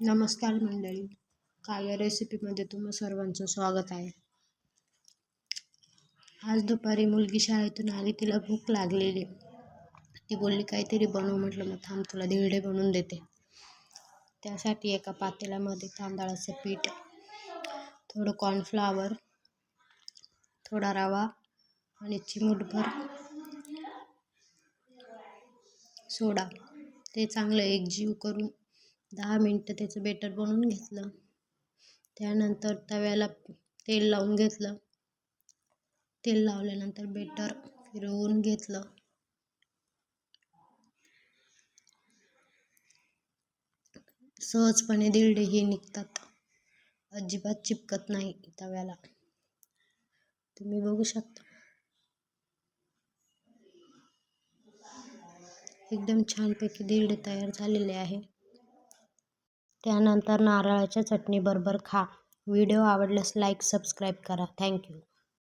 नमस्कार मंडळी. काव्य रेसिपीमध्ये तुम्हा सर्वांचं स्वागत आहे. आज दुपारी मुलगी शाळेतून आली तिला भूक लागलेली. ती बोलली काहीतरी बनवू म्हटलं मग थांब तुला धिरडे बनवून देते. त्यासाठी एका पातेल्यामध्ये तांदळाचं पीठ थोडं कॉर्नफ्लावर थोडा रवा आणि चिमूटभर सोडा. ते चांगलं एकजीव करून दहा मिनटं त्याचं बेटर बनवून घेतलं. त्यानंतर तव्याला तेल लावून घेतलं. तेल लावल्यानंतर बेटर फिरवून घेतलं. सहजपणे दिरडे हे निघतात. अजिबात चिपकत नाही तव्याला. तुम्ही बघू शकता. एकदम छानपैकी दिरडे तयार झालेले आहे. त्यानंतर नारळाच्या चटणीबरोबर खा. व्हिडिओ आवडल्यास लाईक सबस्क्राईब करा. थँक्यू